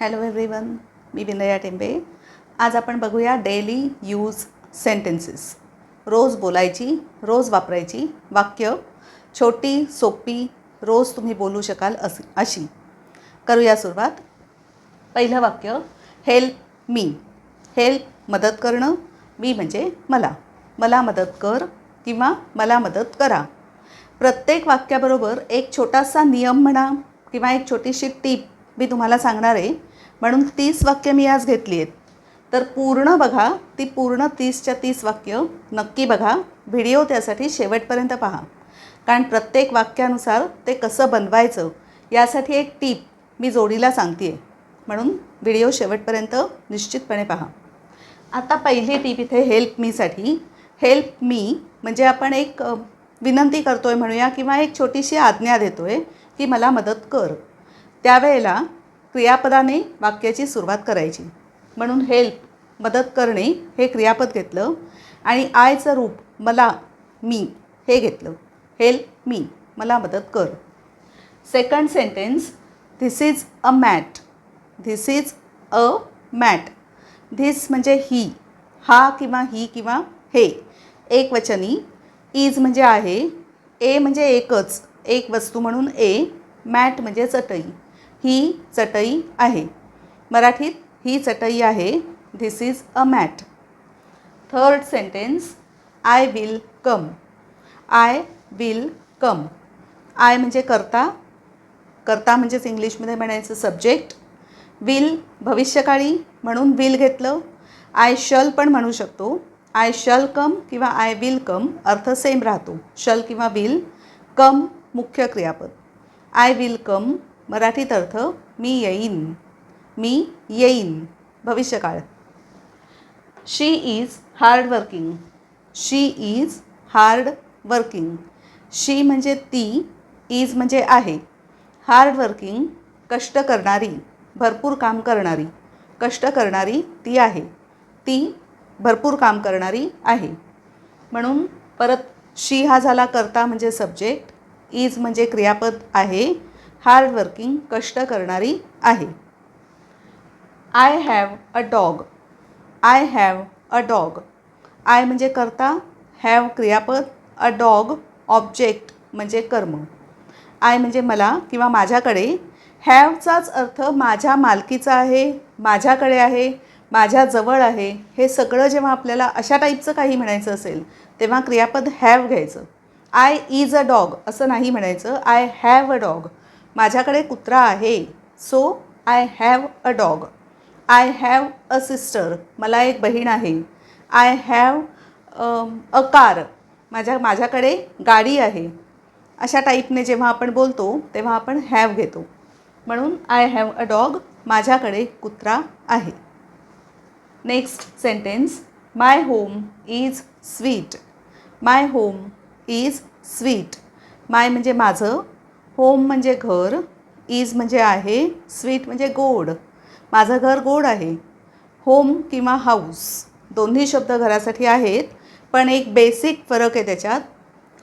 Hello everyone मी विनया टेंबे. आज आपण बघूया डेली यूज सेंटेन्सेस रोज बोलायची रोज वापरायची वाक्य. छोटी सोपी रोज तुम्ही बोलू शकाल अशी अशी. करूया सुरुवात. पहिलं वाक्य हेल्प मी हेल्प मदत करणं. मी म्हणजे मला. मला मदत कर किंवा मला मदत करा. प्रत्येक वाक्याबरोबर एक छोटासा नियम म्हणा किंवा एक छोटीशी टीप मी तुम्हाला सांगणार आहे. म्हणून तीस वाक्य मी आज घेतली आहेत. तर पूर्ण बघा ती पूर्ण तीसच्या तीस वाक्य नक्की बघा. व्हिडिओ त्यासाठी शेवटपर्यंत पहा. कारण प्रत्येक वाक्यानुसार ते कसं बनवायचं यासाठी एक टीप मी जोडीला सांगते आहे म्हणून व्हिडिओ शेवटपर्यंत निश्चितपणे पहा. आता पहिली टीप इथे हेल्प मीसाठी हेल्प मी म्हणजे आपण एक विनंती करतो आहे म्हणूया किंवा एक छोटीशी आज्ञा देतो आहे की मला मदत कर. त्यावेळेला क्रियापदाने वाक्याची सुरुवात करायची. म्हणून हेल्प मदत करणे हे क्रियापद घेतलं आणि आयचं रूप मला मी हे घेतलं. हेल्प मी मला मदत कर. Second sentence this is a mat this is a mat this म्हणजे ही हा किंवा ही किंवा हे. एक वचनी इज म्हणजे आहे ए म्हणजे एकच. एक वस्तू म्हणून ए मॅट म्हणजे चटई. ही चटई आहे. मराठीत ही चटई आहे this is a mat third sentence I will come I will come I म्हणजे करता. करता म्हणजेच इंग्लिशमध्ये म्हणायचं सब्जेक्ट विल भविष्यकाळी म्हणून विल घेतलं. आय शल पण म्हणू शकतो. आय शल कम किंवा आय विल कम अर्थ सेम राहतो. शल किंवा विल कम मुख्य क्रियापद. आय विल कम मराठीत अर्थ मी येईन मी येईन. भविष्यकाळ. She is hard working she is hard working she म्हणजे ती इज म्हणजे आहे. हार्ड वर्किंग कष्ट करणारी भरपूर काम करणारी कष्ट करणारी ती आहे. ती भरपूर काम करणारी आहे. म्हणून परत शी हा झाला करता म्हणजे सब्जेक्ट इज म्हणजे क्रियापद आहे. हार्डवर्किंग कष्ट करणारी आहे. I have a dog I have a dog I म्हणजे करता हॅव क्रियापद अ डॉग ऑब्जेक्ट म्हणजे कर्म. आय म्हणजे मला किंवा माझ्याकडे हॅवचाच अर्थ माझ्या मालकीचा आहे माझ्याकडे आहे माझ्याजवळ आहे हे सगळं जेव्हा आपल्याला अशा टाईपचं काही म्हणायचं असेल तेव्हा क्रियापद हॅव घ्यायचं. आय इज अ डॉग असं नाही म्हणायचं. आय हॅव अ डॉग माझ्याकडे कुत्रा आहे. So I have a dog I have a sister मला एक बहीण आहे. आय हॅव अ कार माझ्या माझ्याकडे गाडी आहे. अशा टाईपने जेव्हा आपण बोलतो तेव्हा आपण हॅव घेतो. म्हणून आय हॅव अ डॉग माझ्याकडे कुत्रा आहे. Next sentence my home is sweet my home is sweet my म्हणजे माझं होम म्हणजे घर इज म्हणजे आहे स्वीट म्हणजे गोड. माझं घर गोड आहे. होम किंवा हाऊस दोन्ही शब्द घरासाठी आहेत पण एक बेसिक फरक आहे त्याच्यात.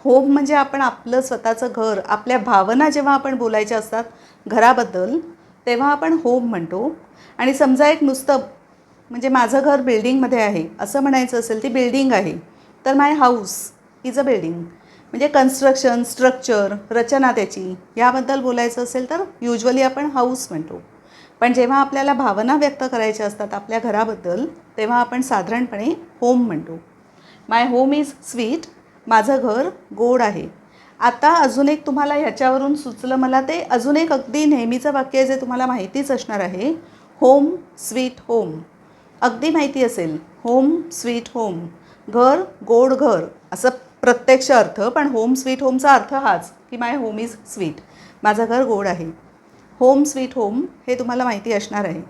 होम म्हणजे आपण आपलं स्वतःचं घर आपल्या भावना जेव्हा आपण बोलायच्या असतात घराबद्दल तेव्हा आपण होम म्हणतो. आणि समजा एक नुसतं म्हणजे माझं घर बिल्डिंगमध्ये आहे असं म्हणायचं असेल ती बिल्डिंग आहे तर my house is a building. म्हणजे कन्स्ट्रक्शन स्ट्रक्चर रचना त्याची याबद्दल बोलायचं असेल तर युजली आपण हाऊस म्हणतो. पण जेव्हा आपल्याला भावना व्यक्त करायच्या असतात आपल्या घराबद्दल तेव्हा आपण साधारणपणे होम म्हणतो. माय होम इज स्वीट माझं घर गोड आहे. आता अजून एक तुम्हाला ह्याच्यावरून सुचलं मला ते अजून एक अगदी नेहमीचं वाक्य आहे जे तुम्हाला माहितीच असणार आहे होम स्वीट होम अगदी माहिती असेल होम स्वीट होम घर गोड घर असं प्रत्यक्ष अर्थ पण होम स्वीट होमचा अर्थ हाच की माय होम इज स्वीट माझं घर गोड आहे. होम स्वीट होम हे तुम्हाला माहिती असणार आहे.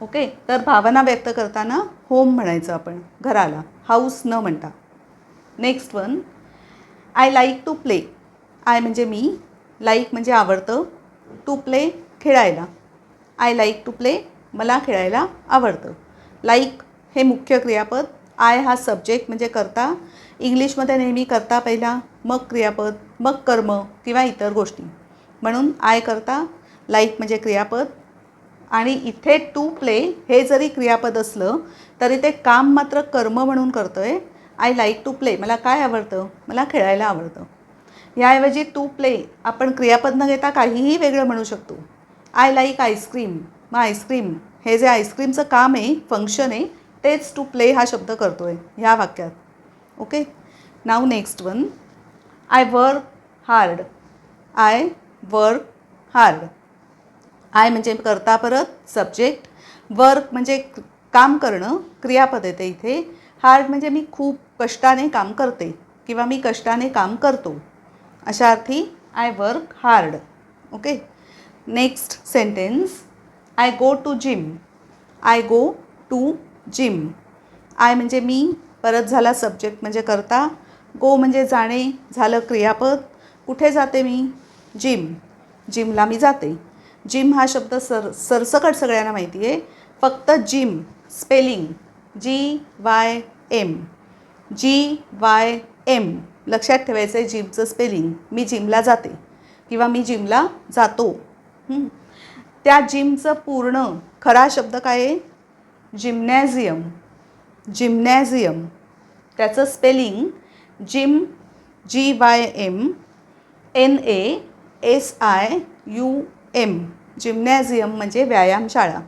ओके तर भावना व्यक्त करताना होम म्हणायचं आपण घराला. हाऊस न म्हणता. Next one I like to play I म्हणजे मी. लाईक म्हणजे आवडतं. टू प्ले खेळायला. आय लाईक टू प्ले मला खेळायला आवडतं. लाईक हे मुख्य क्रियापद. आय हा सब्जेक्ट म्हणजे करता. इंग्लिशमध्ये नेहमी करता पहिला मग क्रियापद मग कर्म किंवा इतर गोष्टी. म्हणून आय करता लाईक म्हणजे क्रियापद. आणि इथे टू प्ले हे जरी क्रियापद असलं तरी ते काम मात्र कर्म म्हणून करतो आहे आय लाईक टू प्ले. मला काय आवडतं? मला खेळायला आवडतं. याऐवजी टू प्ले आपण क्रियापद न घेता काहीही वेगळं म्हणू शकतो. I like ice cream. मग आईस्क्रीम हे जे आईस्क्रीमचं काम आहे फंक्शन आहे तेच टू प्ले हा शब्द करतो आहे ह्या वाक्यात. Okay now next one I work hard I work hard I म्हणजे करता परत सब्जेक्ट वर्क म्हणजे काम करणं क्रियापद येते इथे. हार्ड म्हणजे मी खूप कष्टाने काम करते किंवा मी कष्टाने काम करतो. अशा अर्थी I work hard okay next sentence I go to gym I go to gym I म्हणजे मी परत झाला सब्जेक्ट म्हणजे करता. गो म्हणजे जाणे झालं क्रियापद. कुठे जाते मी? जिम जिमला मी जाते. जिम हा शब्द सर सरसकट सगळ्यांना माहिती आहे. फक्त gym spelling G Y M G Y M लक्षात ठेवायचं आहे जिमचं स्पेलिंग मी जिमला जाते. किंवा मी जिमला जातो. त्या जिमचं पूर्ण खरा शब्द काय आहे? जिम्नॅझियम जिम्नॅझियम त्याचं spelling gym G Y M N A S I U M gymnasium म्हणजे व्यायामशाळा.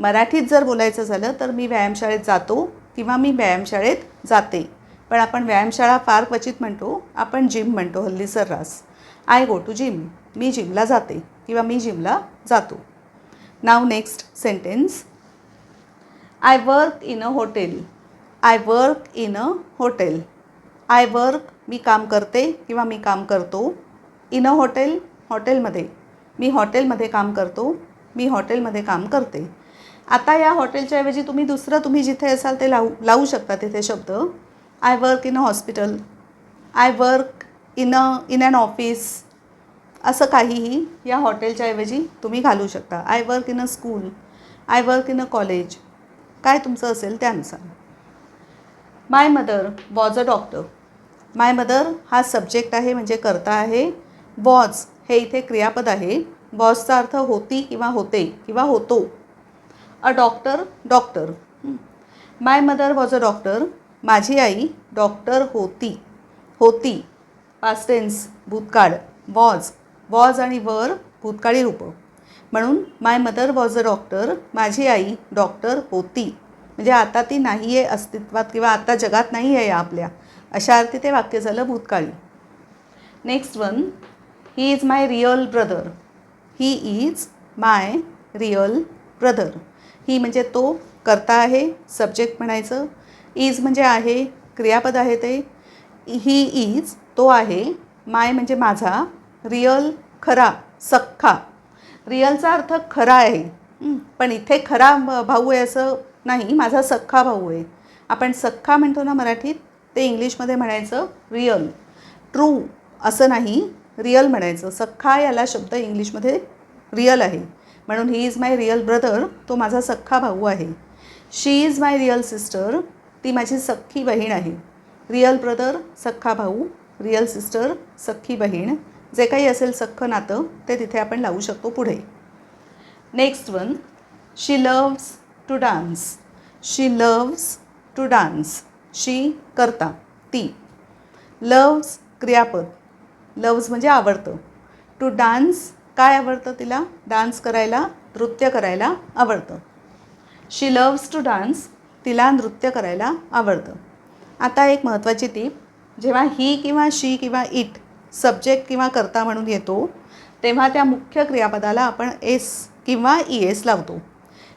मराठीत जर बोलायचं झालं तर मी व्यायामशाळेत जातो किंवा मी व्यायामशाळेत जाते. पण आपण व्यायामशाळा फार क्वचित म्हणतो आपण जिम म्हणतो हल्ली सर्रास. आय गो टू जिम मी जिमला जाते किंवा मी जिमला जातो. नाव next sentence I work in a hotel I work in a hotel I work मी काम करते किंवा मी काम करतो इन अ हॉटेल हॉटेलमध्ये मी हॉटेलमध्ये काम करतो मी हॉटेलमध्ये काम करते. आता या हॉटेलच्या ऐवजी तुम्ही दुसरं तुम्ही जिथे असाल ते लावू लावू शकता तिथे शब्द. I work in a hospital I work in a in an office असं काहीही या हॉटेलच्या ऐवजी तुम्ही घालू शकता. I work in a school I work in a college काय तुमचं असेल त्यानुसार. My mother was a doctor my mother हा सब्जेक्ट आहे म्हणजे करता आहे. वॉज हे इथे क्रियापद आहे. वॉजचा अर्थ होती किंवा होते किंवा होतो. A doctor doctor my mother was a doctor माझी आई डॉक्टर होती. होती. पास्टेन्स भूतकाळ. वॉज वॉज आणि वर भूतकाळी रूपं. म्हणून my mother was a doctor माझी आई डॉक्टर होती. म्हणजे आता ती नाही आहे अस्तित्वात किंवा आता जगात नाही आहे या आपल्या. अशा अर्थी ते वाक्य झालं भूतकाळी. Next one he is my real brother he is my real brother he म्हणजे तो करता आहे सब्जेक्ट म्हणायचं. इज म्हणजे आहे क्रियापद आहे ते. ही इज तो आहे. माय म्हणजे माझा. रिअल खरा सख्खा. रिअलचा अर्थ खरा आहे. पण इथे खरा भाऊ आहे असं नाही माझा सख्खा भाऊ आहे. आपण सख्खा म्हणतो ना मराठीत ते इंग्लिशमध्ये म्हणायचं रिअल ट्रू असं नाही रिअल म्हणायचं. सख्खा याला शब्द इंग्लिशमध्ये रिअल आहे. म्हणून he is my real brother तो माझा सख्खा भाऊ आहे. She is my real sister ती माझी सख्खी बहीण आहे. रिअल ब्रदर सख्खा भाऊ रिअल सिस्टर सख्खी बहीण. जे काही असेल सख्खं नातं ते तिथे आपण लावू शकतो पुढे. Next one she loves to dance she loves to dance she करता. ती. लव्स क्रियापद. लव्ज म्हणजे आवडतं. टू डान्स काय आवडतं तिला? डान्स करायला नृत्य करायला आवडतं. शी लव्स टू डान्स तिला नृत्य करायला आवडतं. आता एक महत्त्वाची टीप जेव्हा ही किंवा शी किंवा इट सब्जेक्ट किंवा करता म्हणून येतो तेव्हा त्या मुख्य क्रियापदाला आपण एस किंवा ई एस लावतो.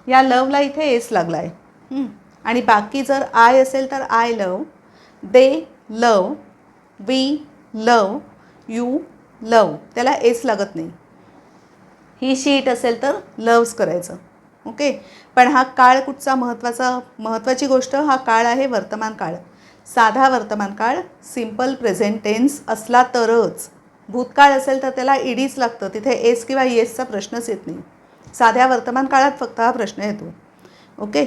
या लवला इथे एस लागला आहे आणि बाकी जर आय असेल तर I love they love we love you love त्याला एस लागत नाही. ही शीट असेल तर लव्स करायचं. ओके पण हा काळ कुठचा महत्त्वाचा महत्त्वाची गोष्ट? हा काळ आहे वर्तमान काळ. साधा वर्तमान काळ सिंपल प्रेझेंट टेन्स असला तरच. भूतकाळ असेल तर त्याला ईडीच लागतं. तिथे एस किंवा येसचा प्रश्नच येत नाही. साध्या वर्तमान काळात फक्त हा प्रश्न येतो. Okay?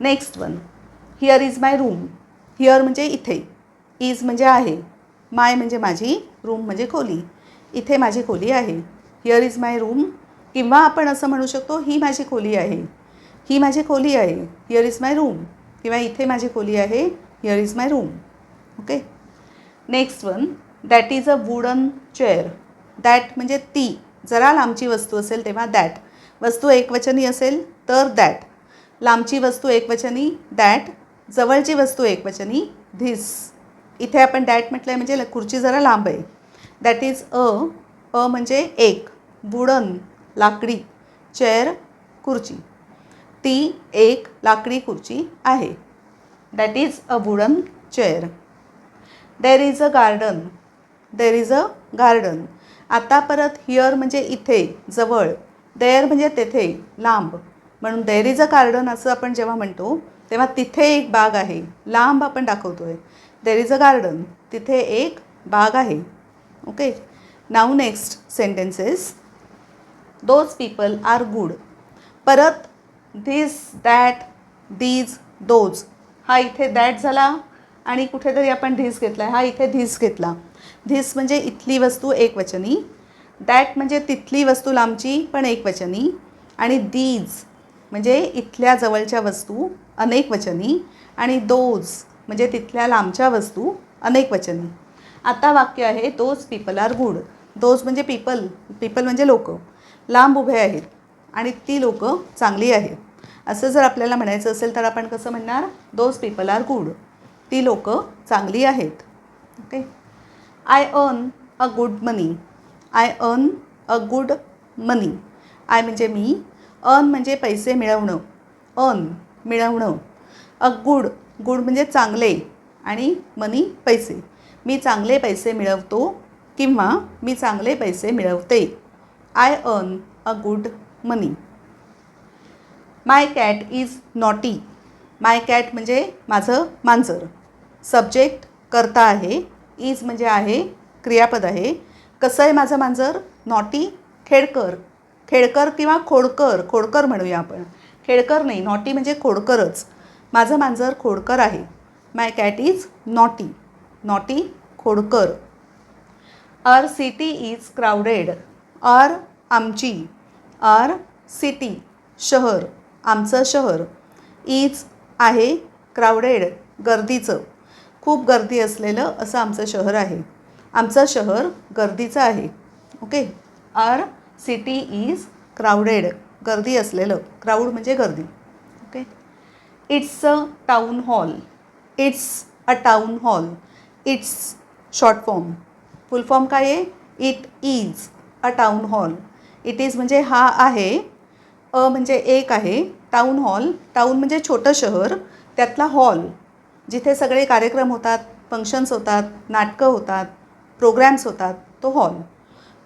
Next one here is my room here म्हणजे इथे. इज म्हणजे आहे. माय म्हणजे माझी. रूम म्हणजे खोली. इथे माझी खोली आहे. हिअर इज माय रूम किंवा आपण असं म्हणू शकतो ही माझी खोली आहे. ही माझी खोली आहे. हिअर इज माय रूम किंवा इथे माझी खोली आहे. Here is my room okay? Next one that is a wooden chair that म्हणजे ती. जरा लांबची वस्तू असेल तेव्हा दॅट वस्तू एकवचनी असेल तर दॅट लांबची वस्तू एकवचनी दॅट जवळची वस्तू एकवचनी धिस इथे आपण दॅट म्हटलं आहे म्हणजे ल- खुर्ची जरा लांब आहे. दॅट इज अ अ म्हणजे एक. वुडन लाकडी. चेअर खुर्ची ती एक लाकडी खुर्ची आहे. That is a wooden chair there is a garden there is a garden आता परत हिअर म्हणजे इथे जवळ. देअर म्हणजे तेथे लांब. म्हणून देअर इज अ गार्डन असं आपण जेव्हा म्हणतो तेव्हा तिथे एक बाग आहे. लांब आपण दाखवतोय. देर इज अ गार्डन तिथे एक बाग आहे. Okay now next sentences those people are good परत धीस दॅट दीज दोज हा इथे दॅट झाला आणि कुठेतरी आपण धीस घेतला हा इथे धीस घेतला. धिस म्हणजे इथली वस्तू एकवचनी दॅट म्हणजे तिथली वस्तू लांबची पण एकवचनी आणि दीज म्हणजे इथल्या जवळच्या वस्तू अनेकवचनी आणि दोज म्हणजे तिथल्या लांबच्या वस्तू अनेकवचनी आता वाक्य आहे those people are good those म्हणजे पीपल पीपल म्हणजे लोक. लांब उभे आहेत. आणि ती लोक चांगली आहेत. असं जर आपल्याला म्हणायचं असेल तर आपण कसं म्हणणार? दोज पीपल आर गुड ती लोक चांगली आहेत. Okay I earn a good money I earn a good money I म्हणजे मी. अर्न म्हणजे पैसे मिळवणं. अर्न मिळवणं. अ गुड गुड म्हणजे चांगले आणि मनी पैसे. मी चांगले पैसे मिळवतो किंवा मी चांगले पैसे मिळवते. I earn a good money my cat is naughty my cat म्हणजे माझं मांजर. सब्जेक्ट करता आहे. इज म्हणजे आहे क्रियापद आहे. कसं आहे माझं मांजर? नॉटी खेडकर. खेडकर किंवा खोडकर. खोडकर म्हणूया आपण. खेडकर नाही नॉटी म्हणजे खोडकरच. माझं मांजर खोडकर आहे. My cat is naughty naughty खोडकर. Our city is crowded our आमची. आर सिटी शहर. आमचं शहर. इज आहे क्राऊडेड गर्दीचं. खूप गर्दी असलेलं असं आमचं शहर आहे. आमचं शहर गर्दीचं आहे. Okay? Our city is crowded गर्दी असलेलं. क्राऊड म्हणजे गर्दी. Okay? It's a town hall it's a town hall it's short form full form काय आहे? It is a town hall it is म्हणजे हा आहे. अ म्हणजे एक आहे. टाऊन हॉल टाऊन म्हणजे छोटं शहर. त्यातला हॉल जिथे सगळे कार्यक्रम होतात फंक्शन्स होतात नाटकं होतात प्रोग्रॅम्स होतात तो हॉल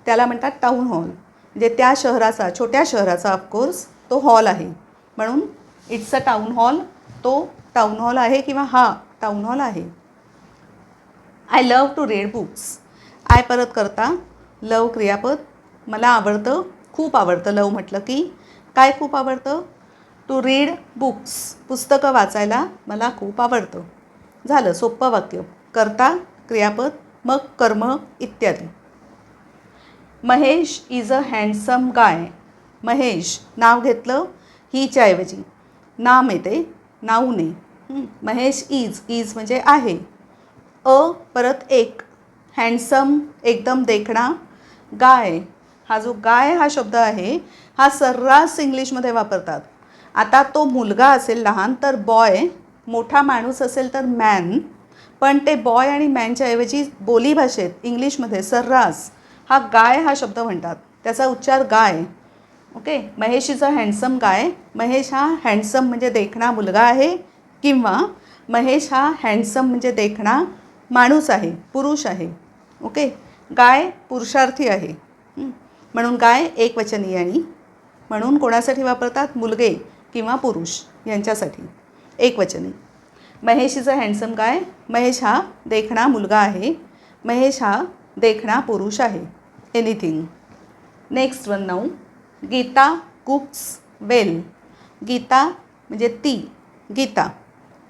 त्याला म्हणतात टाऊन हॉल म्हणजे त्या शहराचा छोट्या शहराचा ऑफकोर्स तो हॉल आहे. म्हणून इट्स अ टाऊन हॉल तो टाऊन हॉल आहे किंवा हा टाऊन हॉल आहे. I love to read books I परत करता लव क्रियापद. मला आवडतं खूप आवडतं लव म्हटलं की. काय खूप आवडतं? टू रीड बुक्स पुस्तकं वाचायला मला खूप आवडतं. झालं सोपं वाक्य. करता क्रियापद मग कर्म इत्यादी. Mahesh is a handsome guy Mahesh नाव घेतलं हीच्या ऐवजी नाम येते नाऊने. महेश इज इज म्हणजे आहे. अ परत एक. हँडसम एकदम देखणा. गाय हा जो गाय हा शब्द आहे हा सर्रास इंग्लिशमध्ये वापरतात. आता तो मुलगा असेल लहान तर बॉय मोठा माणूस असेल तर मॅन पण ते बॉय आणि मॅनच्या ऐवजी बोलीभाषेत इंग्लिशमध्ये सर्रास हा गाय हा शब्द म्हणतात. त्याचा उच्चार guy. Okay Mahesh is a handsome guy Mahesh हा हँडसम म्हणजे देखणा मुलगा आहे किंवा महेश हा हँडसम म्हणजे देखणा माणूस आहे पुरुष आहे. ओके गाय पुरुषार्थी आहे. म्हणून गाय एकवचनीय आणि म्हणून कोणासाठी वापरतात? मुलगे. किंवा पुरुष यांच्यासाठी. एकवचनी Mahesh is a handsome guy Mahesh हा देखणा मुलगा आहे. महेश हा देखणा पुरुष आहे. Anything next one now Geeta cooks well. Geeta म्हणजे ती. गीता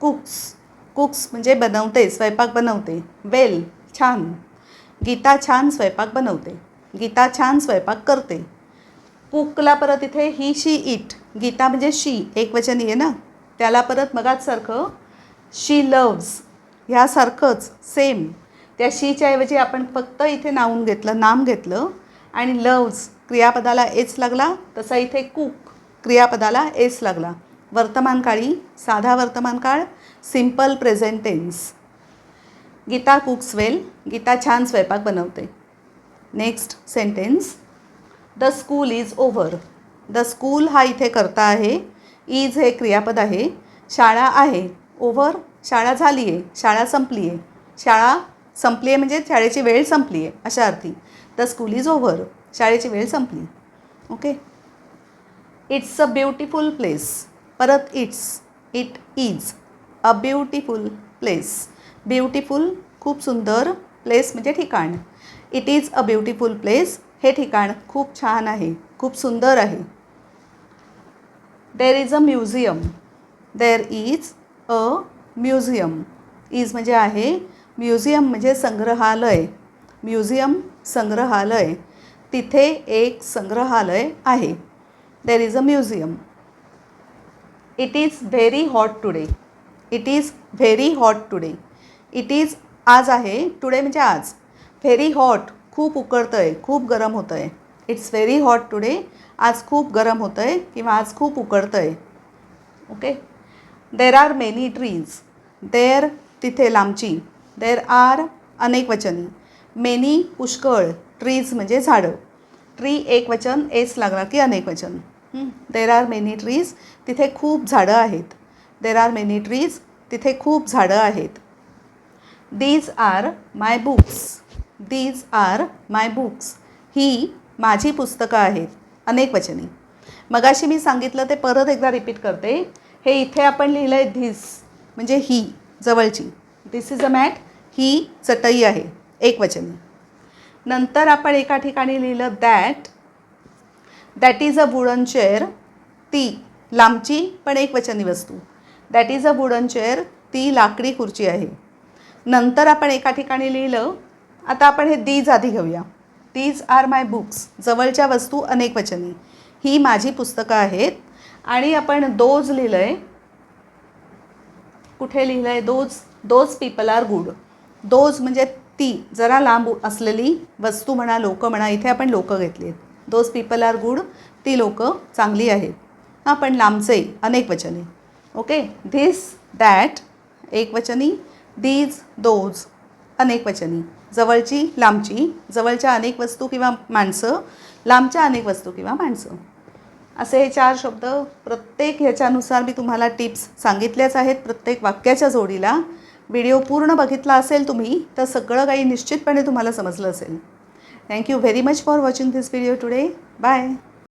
कुक्स. कुक्स म्हणजे बनवते स्वयंपाक बनवते. वेल छान. गीता छान स्वयंपाक बनवते. गीता छान स्वयंपाक करते. पुकला परत इथे ही शी इट. गीता म्हणजे शी एकवचनी आहे ना? त्याला परत मगाचसारखं शी लव्ज ह्यासारखंच सेम त्या शीच्या ऐवजी आपण फक्त इथे नावून घेतलं नाम घेतलं आणि लव्ज क्रियापदाला एच लागला तसा इथे कुक क्रियापदाला एस लागला. वर्तमानकाळी साधा वर्तमानकाळ simple present tense Geeta cooks well Geeta छान स्वयंपाक बनवते. Next sentence the school is over. The school हा इथे करता आहे. इज हे क्रियापद आहे. शाळा आहे. ओव्हर शाळा झाली आहे. शाळा संपली आहे. शाळा संपली आहे म्हणजे शाळेची वेळ संपली आहे. अशा अर्थी. The school is over. शाळेची वेळ संपली. Okay? It's a beautiful place परत it's it is a beautiful place beautiful खूप सुंदर प्लेस म्हणजे ठिकाण. It is a beautiful place हे ठिकाण खूप छान आहे खूप सुंदर आहे. There is a museum there is a museum is म्हणजे आहे म्युझियम म्हणजे संग्रहालय. म्युझियम संग्रहालय. तिथे एक संग्रहालय आहे. There is a museum it is very hot today it is very hot today it is आज आहे. टुडे म्हणजे आज. व्हेरी हॉट खूप उकळतं आहे खूप गरम होतं आहे इट्स व्हेरी हॉट टुडे आज खूप गरम होतं आहे किंवा आज खूप उकळतं आहे okay there are many trees there तिथे लांबची. देर आर अनेक वचनी. मेनी पुष्कळ ट्रीज म्हणजे झाडं. ट्री एक वचन एस लागला की अनेक वचन. देर आर मेनी ट्रीज तिथे खूप झाडं आहेत. देर आर मेनी ट्रीज तिथे खूप झाडं आहेत. These are my books these are my books ही माझी पुस्तकं आहेत. अनेक वचनी. मगाशी मी सांगितलं ते परत एकदा रिपीट करते. हे इथे आपण लिहिलं आहे धिस म्हणजे ही जवळची. दिस इज अ मॅट ही चटई आहे. एक वचनी. नंतर आपण एका ठिकाणी लिहिलं that that is a wooden chair ती लांबची पण एक वचनी वस्तू. That is a wooden chair ती लाकडी खुर्ची आहे. नंतर आपण एका ठिकाणी लिहिलं आता आपण हे दीज आधी घेऊया. दीज आर माय बुक्स जवळच्या वस्तू अनेक वचनी. ही माझी पुस्तकं आहेत. आणि आपण दोज लिहिलं आहे कुठे लिहिलं आहे those those people are good those म्हणजे ती जरा लांब असलेली वस्तू म्हणा लोकं म्हणा इथे आपण लोकं घेतली आहेत दोज पीपल आर गुड ती लोकं चांगली आहेत. हां पण लांबचे अनेक वचने. ओके? धिस दॅट एक वचनी. दीज दोज अनेक वचनी. जवळची लांबची जवळच्या अनेक वस्तू किंवा माणसं लांबच्या अनेक वस्तू किंवा माणसं. असे हे चार शब्द प्रत्येक ह्याच्यानुसार मी तुम्हाला टिप्स सांगितल्याच आहेत प्रत्येक वाक्याच्या जोडीला. व्हिडिओ पूर्ण बघितला असेल तुम्ही तर सगळं काही निश्चितपणे तुम्हाला समजलं असेल. Thank you very much for watching this video today bye